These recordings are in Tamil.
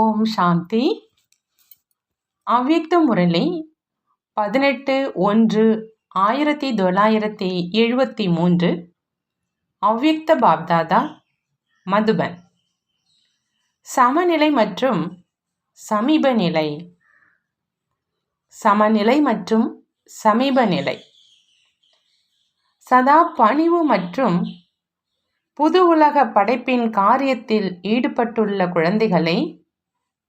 ஓம் சாந்தி. அவ்யக்த முரளி பதினெட்டு ஒன்று ஆயிரத்தி தொள்ளாயிரத்தி எழுபத்தி மூன்று அவ்யக்த பாப்தாதா மதுபன். சமநிலை மற்றும் சமீப நிலை. சமநிலை மற்றும் சமீப நிலை. சதா பணிவு மற்றும் புது உலக படைப்பின் காரியத்தில் ஈடுபட்டுள்ள குழந்தைகளை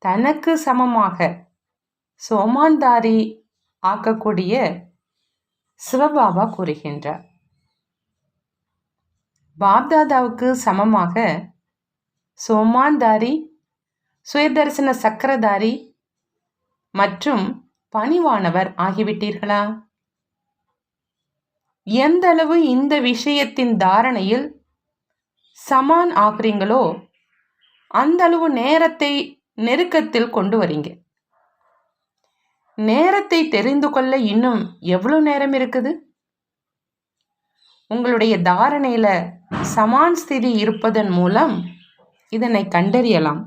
தனக்கு சமமாக சோமான்தாரி ஆக்கக்கூடிய சிவபாபா கூறுகின்றார். பாப்தாதாவுக்கு சமமாக சோமான்தாரி சுயதர்சன சக்கரதாரி மற்றும் பணிவானவர் ஆகிவிட்டீர்களா? எந்த அளவு இந்த விஷயத்தின் தாரணையில் சமான் ஆகிறீங்களோ அந்த அளவு நேரத்தை நெருக்கத்தில் கொண்டு வரீங்க. நேரத்தை தெரிந்து கொள்ள இன்னும் எவ்வளோ நேரம் இருக்குது? உங்களுடைய தாரணையில சமான் ஸ்திதி இருப்பதன் மூலம் இதனை கண்டறியலாம்.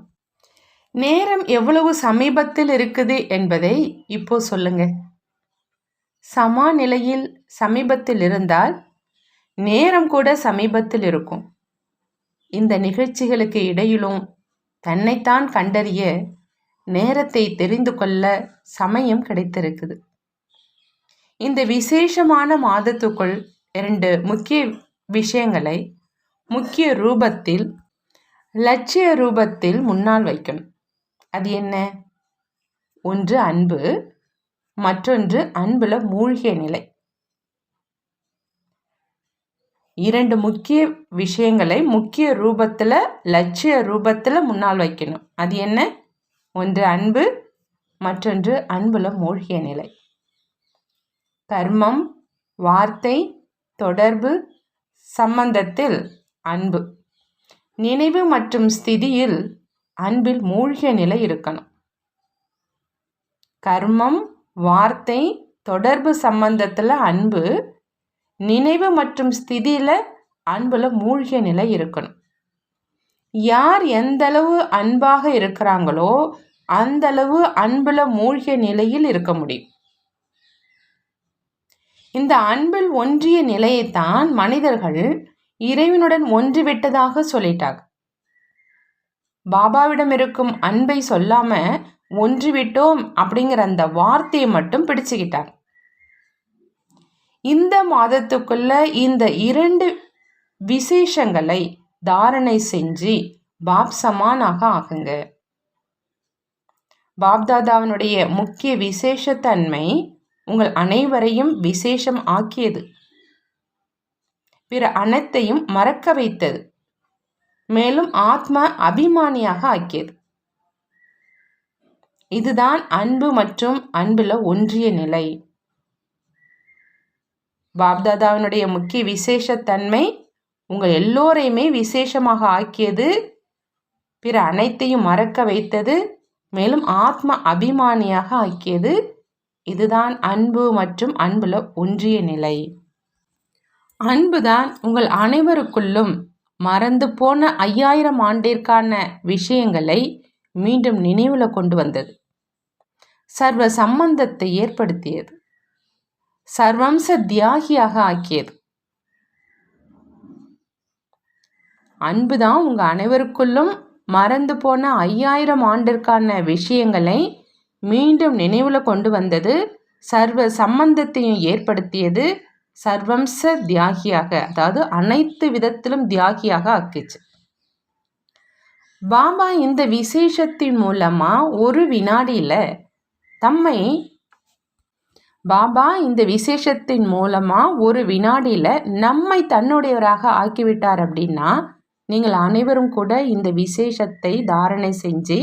நேரம் எவ்வளவு சமீபத்தில் இருக்குது என்பதை இப்போ சொல்லுங்க. சமா நிலையில் சமீபத்தில் இருந்தால் நேரம் கூட சமீபத்தில் இருக்கும். இந்த நிகழ்ச்சிகளுக்கு இடையிலும் தன்னைத்தான் கண்டறிய நேரத்தை தெரிந்து கொள்ள சமயம் கிடைத்திருக்குது. இந்த விசேஷமான மாதத்துக்குள் இரண்டு முக்கிய விஷயங்களை முக்கிய ரூபத்தில் லட்சிய ரூபத்தில் முன்னால் வைக்கணும். அது என்ன? ஒன்று அன்பு மற்றொன்று அன்புல மூழ்கிய நிலை. இரண்டு முக்கிய விஷயங்களை முக்கிய ரூபத்தில் லட்சிய ரூபத்தில் முன்னால் வைக்கணும். அது என்ன? ஒன்று அன்பு மற்றொன்று அன்புல மூழ்கிய நிலை. கர்மம் வார்த்தை தொடர்பு சம்பந்தத்தில் அன்பு. நினைவு மற்றும் ஸ்திதியில் அன்பில் மூழ்கிய நிலை இருக்கணும். கர்மம் வார்த்தை தொடர்பு சம்பந்தத்தில் அன்பு நினைவு மற்றும் ஸ்திதியில் அன்பில் மூழ்கிய நிலை இருக்கணும். யார் எந்தளவு அன்பாக இருக்கிறாங்களோ அந்தளவு அன்பில் மூழ்கிய நிலையில் இருக்க முடியும். இந்த அன்பில் ஒன்றிய நிலையைத்தான் மனிதர்கள் இறைவனுடன் ஒன்றுவிட்டதாக சொல்லிட்டாங்க. பாபாவிடம் இருக்கும் அன்பை சொல்லாம ஒன்றுவிட்டோம் அப்படிங்கிற அந்த வார்த்தையை மட்டும் பிடிச்சுக்கிட்டாங்க. இந்த மாதத்துக்குள்ள இந்த இரண்டு விசேஷங்களை தாரணை செஞ்சு பாப் சமானாக ஆகுங்க பாப்தாதாவினுடைய முக்கிய விசேஷத்தன்மை உங்கள் அனைவரையும் விசேஷம் ஆக்கியது. பிற அனைத்தையும் மறக்க வைத்தது. மேலும் ஆத்ம அபிமானியாக ஆக்கியது. இதுதான் அன்பு மற்றும் அன்புல ஒன்றிய நிலை. பாப்தாதாவினுடைய முக்கிய விசேஷத்தன்மை உங்கள் எல்லோரையுமே விசேஷமாக ஆக்கியது பிற அனைத்தையும் மறக்க வைத்தது மேலும் ஆத்ம அபிமானியாக ஆக்கியது. இதுதான் அன்பு மற்றும் அன்புல ஒன்றிய நிலை. அன்புதான் உங்கள் அனைவருக்குள்ளும் மறந்து போன ஐயாயிரம் ஆண்டிற்கான விஷயங்களை மீண்டும் நினைவில் கொண்டு வந்தது. சர்வ சம்பந்தத்தை ஏற்படுத்தியது. சர்வம்ச தியாகியாக ஆக்கியது. அன்பு தான் உங்கள் அனைவருக்குள்ளும் மறந்து போன ஐயாயிரம் ஆண்டிற்கான விஷயங்களை மீண்டும் நினைவில் கொண்டு வந்தது சர்வ சம்பந்தத்தையும் ஏற்படுத்தியது சர்வம்ச தியாகியாக அதாவது அனைத்து விதத்திலும் தியாகியாக ஆக்கிச்சு. பாபா இந்த விசேஷத்தின் மூலமாக ஒரு வினாடியில் தம்மை பாபா இந்த விசேஷத்தின் மூலமாக ஒரு வினாடியில் நம்மை தன்னுடையவராக ஆக்கிவிட்டார் அப்படின்னா நீங்கள் அனைவரும் கூட இந்த விசேஷத்தை தாரணை செஞ்சு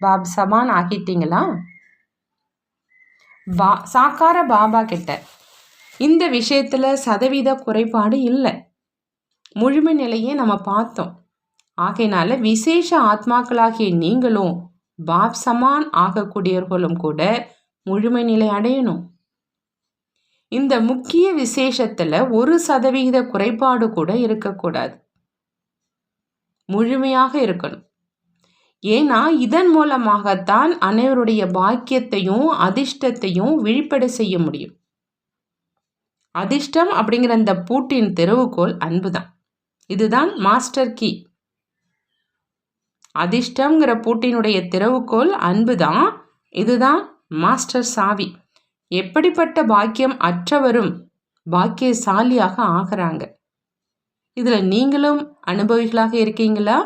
பாப் சமான் ஆகிட்டீங்களா? பா சாக்கார பாபா கிட்ட. இந்த விஷயத்தில் சதவீத குறைபாடு இல்லை. முழுமை நிலையை நம்ம பார்த்தோம். ஆகையினால விசேஷ ஆத்மாக்களாகிய நீங்களும் பாப் சமான் ஆகக்கூடியவர்களும் கூட முழுமை நிலை அடையணும். இந்த முக்கிய விசேஷத்தில் ஒரு சதவிகித குறைபாடு கூட இருக்கக்கூடாது. முழுமையாக இருக்கணும். ஏன்னா இதன் மூலமாகத்தான் அனைவருடைய பாக்கியத்தையும் அதிர்ஷ்டத்தையும் விழிப்படை செய்ய முடியும். அதிர்ஷ்டம் அப்படிங்கிற அந்த பூட்டின் தெருவுகோல் அன்பு தான் இதுதான் மாஸ்டர் கீ. அதிர்ஷ்டங்கிற பூட்டினுடைய திறவுகோல் அன்பு தான் இதுதான் மாஸ்டர் சாவி. எப்படிப்பட்ட பாக்கியம் அற்றவரும் பாக்கியசாலியாக ஆகிறாங்க. இதில் நீங்களும் அனுபவிகளாக இருக்கீங்களா?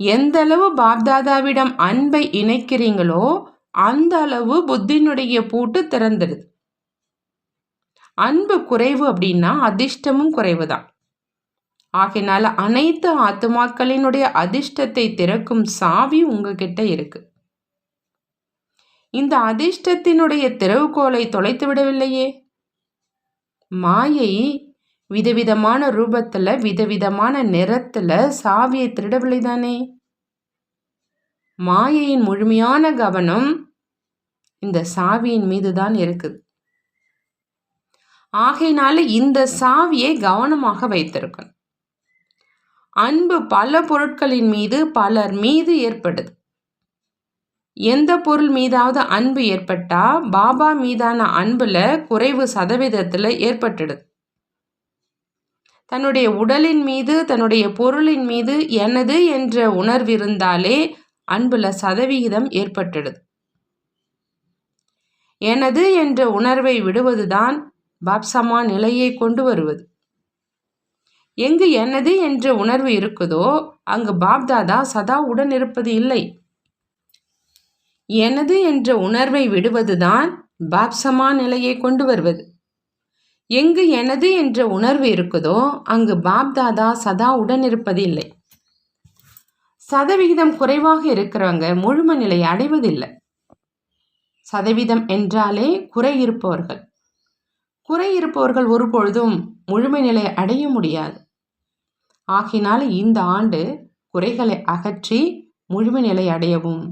எந்த அளவு பாப்தாதாவிடம் அன்பை இணைக்கிறீங்களோ அந்த அளவு புத்தினுடைய பூட்டு திறந்துடுது. அன்பு குறைவு அப்படின்னா அதிர்ஷ்டமும் குறைவு தான் ஆகையினால அனைத்து ஆத்மாக்களினுடைய அதிர்ஷ்டத்தை திறக்கும் சாவி உங்ககிட்ட இருக்குது இந்த அதிர்ஷ்டத்தினுடைய திறவுகோலை தொலைத்து விடவில்லையே. மாயை விதவிதமான ரூபத்தில் விதவிதமான நிறத்தில் சாவியை திருடவில்லை தானே மாயையின் முழுமையான கவனம் இந்த சாவியின் மீது தான் இருக்குது. ஆகையினால இந்த சாவியை கவனமாக வைத்திருக்கணும். அன்பு பல பொருட்களின் மீது பலர் மீது ஏற்படுது. எந்த பொருள் மீதாவது அன்பு ஏற்பட்டா பாபா மீதான அன்புல குறைவு சதவீதத்துல ஏற்பட்டுடுது. தன்னுடைய உடலின் மீது தன்னுடைய பொருளின் மீது எனது என்ற உணர்வு இருந்தாலே அன்புல சதவிகிதம் ஏற்பட்டுடுது. எனது என்ற உணர்வை விடுவதுதான் பாப்சமா நிலையை கொண்டு வருவது. எங்கு எனது என்ற உணர்வு இருக்குதோ அங்கு பாப்தாதா சதா உடன் இருப்பது இல்லை. எனது என்ற உணர்வை விடுவதுதான் பாப்சமா நிலையை கொண்டு வருவது. எங்கு எனது என்ற உணர்வு இருக்குதோ அங்கு பாப்தாதா சதா உடன் இருப்பதில்லை சதவிகிதம் குறைவாக இருக்கிறவங்க முழுமை நிலை அடைவதில்லை. சதவீதம் என்றாலே குறை இருப்பவர்கள். குறை இருப்பவர்கள் ஒரு பொழுதும் முழுமை நிலை அடைய முடியாது. ஆகினால இந்த ஆண்டு குறைகளை அகற்றி முழுமை நிலை அடையவும்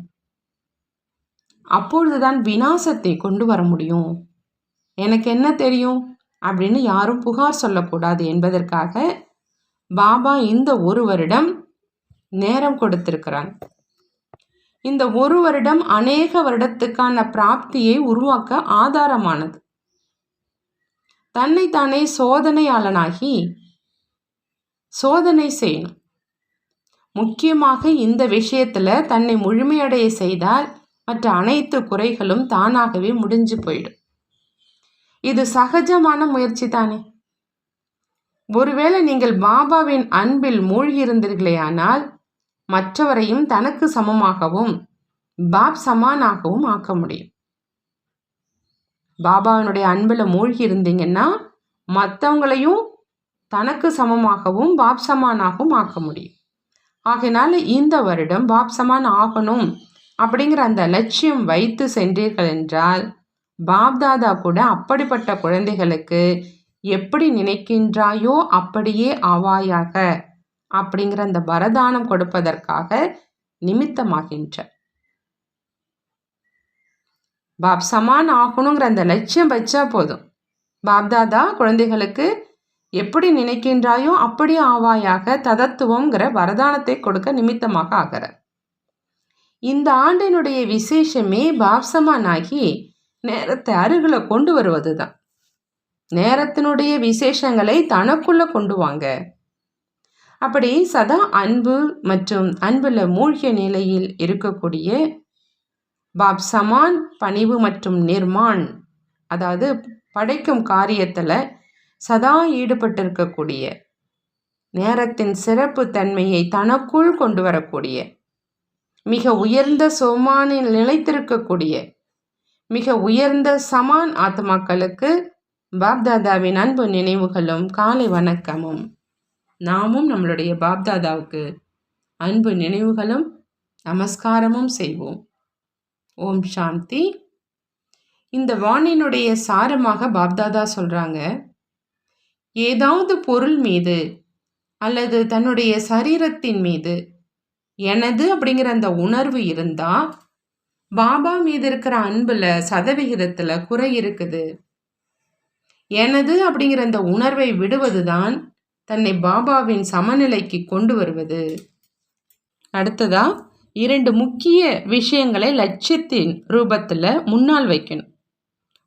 அப்பொழுதுதான் வினாசத்தை கொண்டு வர முடியும். எனக்கு என்ன தெரியும்? அப்படின்னு யாரும் புகார் சொல்லக்கூடாது என்பதற்காக பாபா இந்த ஒரு வருடம் நேரம் கொடுத்திருக்கிறாங்க இந்த ஒரு வருடம் அநேக வருடத்துக்கான பிராப்தியை உருவாக்க ஆதாரமானது. தன்னைத்தானே சோதனையாளனாகி சோதனை செய்யணும். முக்கியமாக இந்த விஷயத்தில் தன்னை முழுமையடைய செய்தால் மற்ற அனைத்து குறைகளும் தானாகவே முடிஞ்சு போயிடும். இது சகஜமான முயற்சி தானே? ஒருவேளை நீங்கள் பாபாவின் அன்பில் மூழ்கியிருந்தீர்களேயானால் மற்றவரையும் தனக்கு சமமாகவும் பாப் சமானாகவும் ஆக்க முடியும். பாபாவினுடைய அன்பில் மூழ்கி இருந்தீங்கன்னா மற்றவங்களையும் தனக்கு சமமாகவும் பாப் சமானாகவும் ஆக்க முடியும். ஆகையினால இந்த வருடம் பாப் சமான் ஆகணும். அப்படிங்கிற அந்த லட்சியம் வைத்து சென்றீர்கள் என்றால் பாப்தாதா கூட அப்படிப்பட்ட குழந்தைகளுக்கு எப்படி நினைக்கின்றாயோ அப்படியே ஆவாயாக அப்படிங்கிற அந்த வரதானம் கொடுப்பதற்காக நிமித்தமாகின்ற. பாப் சமான் ஆகணுங்கிற அந்த லட்சியம் வச்சா போதும். பாப்தாதா குழந்தைகளுக்கு எப்படி நினைக்கின்றாயோ அப்படி ஆவாயாக ததத்துவங்கிற வரதானத்தை கொடுக்க நிமித்தமாக ஆகிற இந்த ஆண்டினுடைய விசேஷமே பாப்சமானாகி நேரத்தை அருகில் கொண்டு வருவது தான் நேரத்தினுடைய விசேஷங்களை தனக்குள்ள கொண்டு வாங்க. அப்படி சதா அன்பு மற்றும் அன்புல மூழ்கிய நிலையில் இருக்கக்கூடிய பாப் சமான் பணிவு மற்றும் நிர்மான் அதாவது படைக்கும் காரியத்தில் சதா ஈடுபட்டிருக்கக்கூடிய நேரத்தின் சிறப்பு தன்மையை தனக்குள் கொண்டு வரக்கூடிய மிக உயர்ந்த சோமானில் நிலைத்திருக்கக்கூடிய மிக உயர்ந்த சமான் ஆத்மாக்களுக்கு பாப்தாதாவின் அன்பு நினைவுகளும் காலை வணக்கமும். நாமும் நம்மளுடைய பாப்தாதாவுக்கு அன்பு நினைவுகளும் நமஸ்காரமும் செய்வோம். ஓம் சாந்தி. இந்த வானினுடைய சாரமாக பாப்தாதா சொல்கிறாங்க ஏதாவது பொருள் மீது அல்லது தன்னுடைய சரீரத்தின் மீது எனது அப்படிங்கிற அந்த உணர்வு இருந்தால் பாபா மீது இருக்கிற அன்பில் சதவிகிதத்தில் குறை இருக்குது. எனது அப்படிங்கிற அந்த உணர்வை விடுவது தான் தன்னை பாபாவின் சமநிலைக்கு கொண்டு வருவது. அடுத்ததா இரண்டு முக்கிய விஷயங்களை லட்சியத்தின் ரூபத்தில் முன்னால் வைக்கணும்.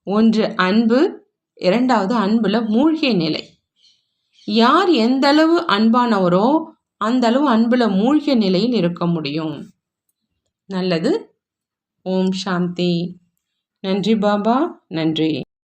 ஒன்று அன்பு. இரண்டாவது அன்பில் மூழ்கிய நிலை. யார் எந்த அளவு அன்பானவரோ அந்த அளவு அன்பில் மூழ்கிய நிலையில் இருக்க முடியும். நல்லது. ஓம் சாந்தி. நன்றி பாபா. நன்றி.